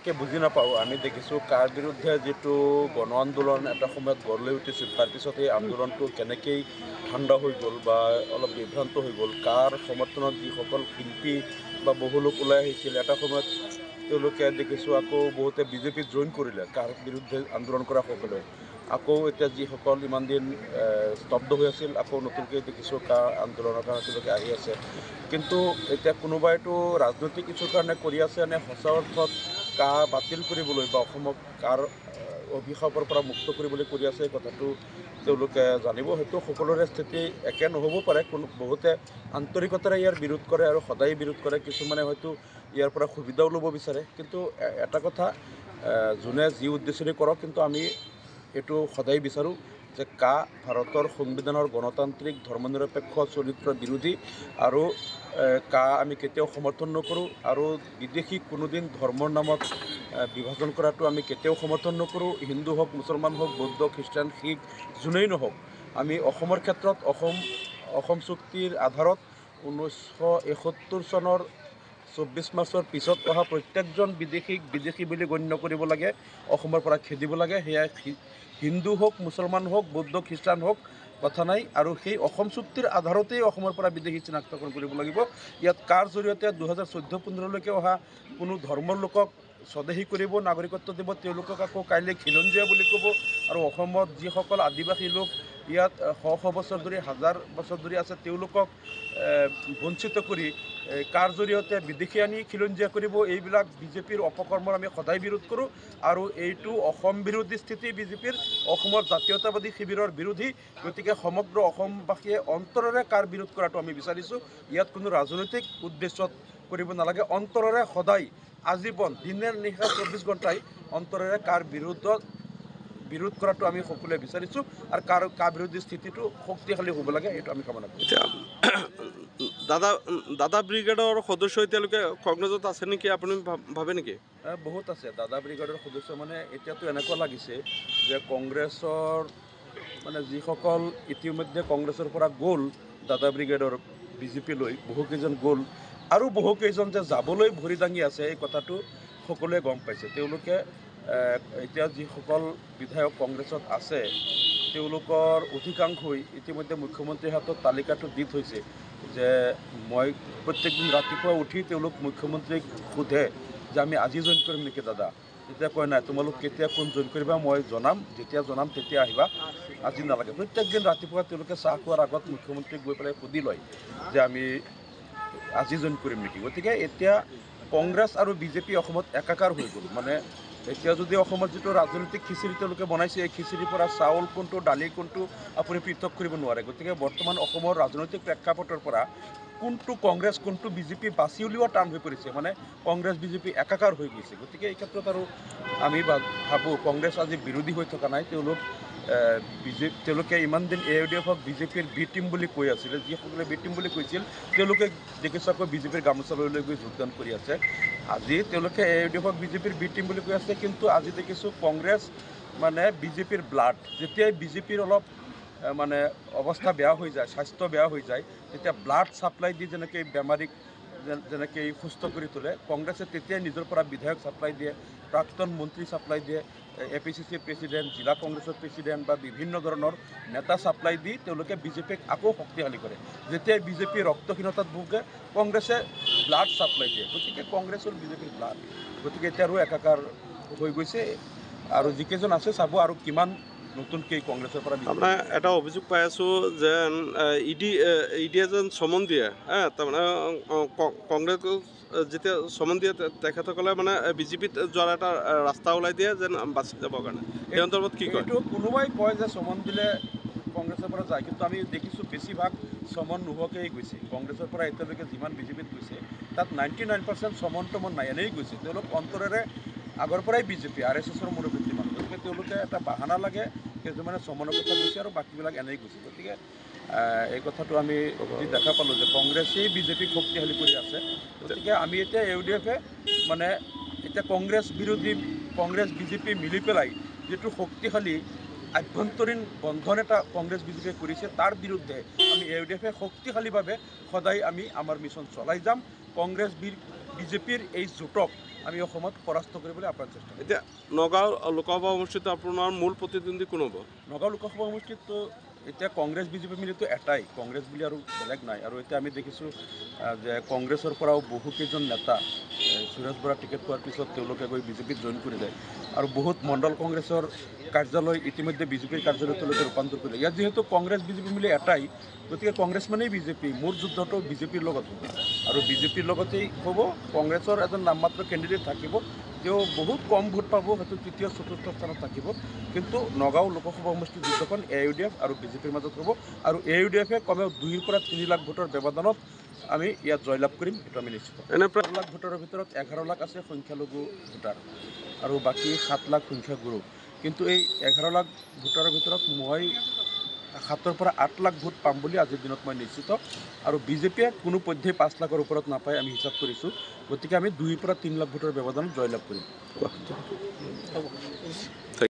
ভালকৈ বুজি নাপাওঁ আমি দেখিছোঁ কাৰ বিৰুদ্ধে যিটো গণ আন্দোলন এটা সময়ত গঢ় লৈ উঠিছিল তাৰপিছত এই আন্দোলনটো কেনেকৈ ঠাণ্ডা হৈ গ'ল বা অলপ বিভ্ৰান্ত হৈ গ'ল কাৰ সমৰ্থনত যিসকল শিল্পী বা বহু লোক ওলাই আহিছিল এটা সময়ত তেওঁলোকে দেখিছোঁ আকৌ বহুতে বিজেপিত জইন কৰিলে কাৰ বিৰুদ্ধে আন্দোলন কৰা সকলে। আকৌ এতিয়া যিসকল ইমান দিন স্তব্ধ হৈ আছিল আকৌ নতুনকৈ দেখিছোঁ কাৰ আন্দোলনৰ কাৰণে তেওঁলোকে আহি আছে। কিন্তু এতিয়া কোনোবাইতো ৰাজনৈতিক ইছ্যুৰ কাৰণে কৰি আছে নে সঁচা অৰ্থত কা বাতিল কৰিবলৈ বা অসমক কাৰ অভিশাপৰ পৰা মুক্ত কৰিবলৈ কৰি আছে এই কথাটো তেওঁলোকে জানিব। হয়তো সকলোৰে স্থিতি একে নহ'ব পাৰে। কোনো বহুতে আন্তৰিকতাৰে ইয়াৰ বিৰোধ কৰে আৰু সদায় বিৰোধ কৰে। কিছুমানে হয়তো ইয়াৰ পৰা সুবিধাও ল'ব বিচাৰে। কিন্তু এটা কথা যোনে যি উদ্দেশ্যেৰে কৰক কিন্তু আমি এইটো সদায় বিচাৰোঁ। যে কা ভাৰতৰ সংবিধানৰ গণতান্ত্ৰিক ধৰ্মনিৰপেক্ষ চৰিত্ৰৰ বিৰোধী আৰু কা আমি কেতিয়াও সমৰ্থন নকৰোঁ আৰু বিদেশী কোনোদিন ধৰ্মৰ নামত বিভাজন কৰাটো আমি কেতিয়াও সমৰ্থন নকৰোঁ। হিন্দু হওক মুছলমান হওক বৌদ্ধ খ্ৰীষ্টান শিখ যোনেই নহওক আমি অসমৰ ক্ষেত্ৰত অসম অসম চুক্তিৰ আধাৰত ঊনৈছশ এসত্তৰ চনৰ চৌব্বিছ মাৰ্চৰ পিছত অহা প্ৰত্যেকজন বিদেশীক বিদেশী বুলি গণ্য কৰিব লাগে অসমৰ পৰা খেদিব লাগে। সেয়া হিন্দু হওক মুছলমান হওক বৌদ্ধ খ্ৰীষ্টান হওক কথা নাই আৰু সেই অসম চুক্তিৰ আধাৰতেই অসমৰ পৰা বিদেশী চিনাক্তকৰণ কৰিব লাগিব। ইয়াত কাৰ জৰিয়তে দুহেজাৰ চৈধ্য পোন্ধৰলৈকে অহা কোনো ধৰ্মৰ লোকক স্বদেশী কৰিব নাগৰিকত্ব দিব তেওঁলোকক আকৌ কাইলৈ খিলঞ্জীয়া বুলি ক'ব আৰু অসমত যিসকল আদিবাসী লোক ইয়াত শ শ বছৰ ধৰি হাজাৰ বছৰ ধৰি আছে তেওঁলোকক বঞ্চিত কৰি কাৰ জৰিয়তে বিদেশী আনি খিলঞ্জীয়া কৰিব এইবিলাক বিজেপিৰ অপকৰ্মৰ আমি সদায় বিৰোধ কৰোঁ আৰু এইটো অসম বিৰোধী স্থিতি বিজেপিৰ অসমৰ জাতীয়তাবাদী শিবিৰৰ বিৰোধী। গতিকে সমগ্ৰ অসমবাসীয়ে অন্তৰেৰে কাৰ বিৰোধ কৰাটো আমি বিচাৰিছোঁ ইয়াত কোনো ৰাজনৈতিক উদ্দেশ্যত কৰিব নালাগে। অন্তৰেৰে সদায় আজীৱন দিনে নিশা চৌব্বিছ ঘণ্টাই অন্তৰেৰে কাৰ বিৰুদ্ধত বিৰোধ কৰাটো আমি সকলোৱে বিচাৰিছোঁ আৰু কাৰ কাৰ বিৰোধী স্থিতিটো শক্তিশালী হ'ব লাগে এইটো আমি কামনা কৰোঁ। দাদা দাদা ব্ৰিগেডৰ সদস্য এতিয়ালৈকে কংগ্ৰেছত আছে নেকি আপুনি ভাব- নেকি? বহুত আছে। দাদা ব্ৰিগেডৰ সদস্য মানে এতিয়াতো এনেকুৱা লাগিছে যে কংগ্ৰেছৰ মানে যিসকল ইতিমধ্যে কংগ্ৰেছৰ পৰা গ'ল দাদা ব্ৰিগেডৰ বিজেপিলৈ বহুকেইজন গ'ল আৰু বহুকেইজন যে যাবলৈ ভৰি দাঙি আছে এই কথাটো সকলোৱে গম পাইছে। তেওঁলোকে এতিয়া যিসকল বিধায়ক কংগ্ৰেছত আছে তেওঁলোকৰ অধিকাংশই ইতিমধ্যে মুখ্যমন্ত্ৰীৰ হাতত তালিকাটো দি থৈছে। যে মই প্ৰত্যেকদিন ৰাতিপুৱা উঠি তেওঁলোক মুখ্যমন্ত্ৰীক সোধে যে আমি আজি জইন কৰিম নেকি দাদা? তেতিয়া কয় নাই তোমালোক কেতিয়া কোন জইন কৰিবা মই জনাম। যেতিয়া জনাম তেতিয়া আহিবা। আজি নালাগে। প্ৰত্যেকদিন ৰাতিপুৱা তেওঁলোকে চাহ খোৱাৰ আগত মুখ্যমন্ত্ৰীক গৈ পেলাই সুধি লয় যে আমি আজি জইন কৰিম নেকি? গতিকে এতিয়া কংগ্ৰেছ আৰু বিজেপি অসমত একাকাৰ হৈ গ'ল। মানে এতিয়া যদি অসমত যিটো ৰাজনৈতিক খিচিৰি তেওঁলোকে বনাইছে এই খিচিৰিৰ পৰা চাউল কোনটো দালি কোনটো আপুনি পৃথক কৰিব নোৱাৰে। গতিকে বৰ্তমান অসমৰ ৰাজনৈতিক প্ৰেক্ষাপটৰ পৰা কোনটো কংগ্ৰেছ কোনটো বিজেপি বাছি উলিওৱা টান হৈ পৰিছে মানে কংগ্ৰেছ বিজেপি একাকাৰ হৈ গৈছে। গতিকে এই ক্ষেত্ৰত আৰু আমি ভাবোঁ কংগ্ৰেছ আজি বিৰোধী হৈ থকা নাই তেওঁলোক তেওঁলোকে ইমান দিন এ ইউ ডি এফক বিজেপিৰ বি টিম বুলি কৈ আছিলে যিসকলে বি টিম বুলি কৈছিল তেওঁলোকে দেখিছোঁ বিজেপিৰ লৈ গৈ যোগদান কৰি আছে। আজি তেওঁলোকে এ ইউ ডি এফক বিজেপিৰ বি টিম বুলি কৈ আছে কিন্তু আজি দেখিছোঁ কংগ্ৰেছ মানে বিজেপিৰ ব্লাড যেতিয়াই বিজেপিৰ অলপ মানে অৱস্থা বেয়া হৈ যায় স্বাস্থ্য বেয়া হৈ যায় তেতিয়া ব্লাড ছাপ্লাই দি যেনেকৈ বেমাৰীক যেনেকৈ সুস্থ কৰি তোলে কংগ্ৰেছে তেতিয়াই নিজৰ পৰা বিধায়ক ছাপ্লাই দিয়ে প্ৰাক্তন মন্ত্ৰী ছাপ্লাই দিয়ে এ পি চি চিৰ প্ৰেচিডেণ্ট জিলা কংগ্ৰেছৰ প্ৰেচিডেণ্ট বা বিভিন্ন ধৰণৰ নেতা ছাপ্লাই দি তেওঁলোকে বিজেপিক আকৌ শক্তিশালী কৰে। যেতিয়াই বিজেপি ৰক্তহীনতাত ভোগে কংগ্ৰেছে ব্লাড ছাপ্লাই দিয়ে। গতিকে কংগ্ৰেছৰ বিজেপিৰ ব্লাড গতিকে এতিয়া আৰু একাকাৰ হৈ গৈছে। আৰু যিকেইজন আছে চাব আৰু কিমান নতুনকৈ কংগ্ৰেছৰ পৰা আপোনাৰ এটা অভিযোগ পাই আছোঁ যে ই ডি ই ডিয়ে যেন চমন দিয়ে হা তাৰমানে কংগ্ৰেছ যেতিয়া চমন দিয়ে তেখেতসকলে মানে বিজেপিত যোৱাৰ এটা ৰাস্তা ওলাই দিয়ে যেন বাচি যাবৰ কাৰণে। এই সন্দৰ্ভত কি কয়? কোনোবাই কয় যে চমন দিলে কংগ্ৰেছৰ পৰা যায় কিন্তু আমি দেখিছোঁ বেছিভাগ চমন নোহোৱাকেই গৈছে। কংগ্ৰেছৰ পৰা এতিয়ালৈকে যিমান বিজেপিত গৈছে তাত নাইণ্টি নাইন পাৰ্চেণ্ট চমন টমন নাই এনেই গৈছে। তেওঁলোক অন্তৰেৰে আগৰ পৰাই বিজেপি আৰ এছ এছৰ মুৰব্বী মানুহ। গতিকে তেওঁলোকে এটা বাহানা লাগে কিছুমানে চমনৰ কথা কৈছে আৰু বাকীবিলাক এনেই গৈছে গতিকে এই কথাটো আমি দেখা পালোঁ যে কংগ্ৰেছেই বিজেপিক শক্তিশালী কৰি আছে। গতিকে আমি এতিয়া ইউ ডি এফে মানে এতিয়া কংগ্ৰেছ বিৰোধী কংগ্ৰেছ বিজেপি মিলি পেলাই যিটো শক্তিশালী আভ্যন্তৰীণ বন্ধন এটা কংগ্ৰেছ বিজেপিয়ে কৰিছে তাৰ বিৰুদ্ধে আমি ইউ ডি এফে শক্তিশালীভাৱে সদায় আমি আমাৰ মিছন চলাই যাম। কংগ্ৰেছ বিজেপিৰ এই জোঁটক আমি অসমত পৰাস্ত কৰিবলৈ আপ্ৰাণ চেষ্টা কৰিম। এতিয়া নগাঁও লোকসভা সমষ্টিত আপোনাৰ মূল প্ৰতিদ্বন্দ্বী কোন হ'ব? নগাঁও লোকসভা সমষ্টিততো এতিয়া কংগ্ৰেছ বিজেপি মিলিতো এটাই। কংগ্ৰেছ বুলি আৰু বেলেগ নাই। আৰু এতিয়া আমি দেখিছোঁ যে কংগ্ৰেছৰ পৰাও বহুকেইজন নেতা সুৰেশ বৰা টিকেট পোৱাৰ পিছত তেওঁলোকে গৈ বিজেপিত জইন কৰিলে আৰু বহুত মণ্ডল কংগ্ৰেছৰ কাৰ্যালয় ইতিমধ্যে বিজেপিৰ কাৰ্যালয়ত তেওঁলোকে ৰূপান্তৰ কৰিলে। ইয়াত যিহেতু কংগ্ৰেছ বিজেপি মিলি এটাই গতিকে কংগ্ৰেছ মানেই বিজেপি। মোৰ যুদ্ধটো বিজেপিৰ লগত হ'ব। আৰু বিজেপিৰ লগতেই হ'ব কংগ্ৰেছৰ এজন নামমাত্ৰ কেণ্ডিডেট থাকিব তেওঁ বহুত কম ভোট পাব হয়তো তৃতীয় চতুৰ্থ স্থানত থাকিব। কিন্তু নগাঁও লোকসভা সমষ্টিৰ যুদ্ধখন এ ইউ ডি এফ আৰু বিজেপিৰ মাজত হ'ব। আৰু এ ইউ ডি এফে কমেও দুইৰ পৰা তিনি লাখ ভোটৰ ব্যৱধানত আমি ইয়াত জয়লাভ কৰিম সেইটো আমি নিশ্চিত। এনে প্ৰায় লাখ ভোটৰ ভিতৰত এঘাৰ লাখ আছে সংখ্যালঘু ভোটাৰ আৰু বাকী সাত লাখ সংখ্যাগুৰু কিন্তু এই এঘাৰ লাখ ভোটাৰৰ ভিতৰত মই সাতৰ পৰা আঠ লাখ ভোট পাম বুলি আজিৰ দিনত মই নিশ্চিত আৰু বিজেপিয়ে কোনো পধ্যেই পাঁচ লাখৰ ওপৰত নাপায় আমি হিচাপ কৰিছোঁ। গতিকে আমি দুইৰ পৰা তিনি লাখ ভোটৰ ব্যৱধানত জয়লাভ কৰিম।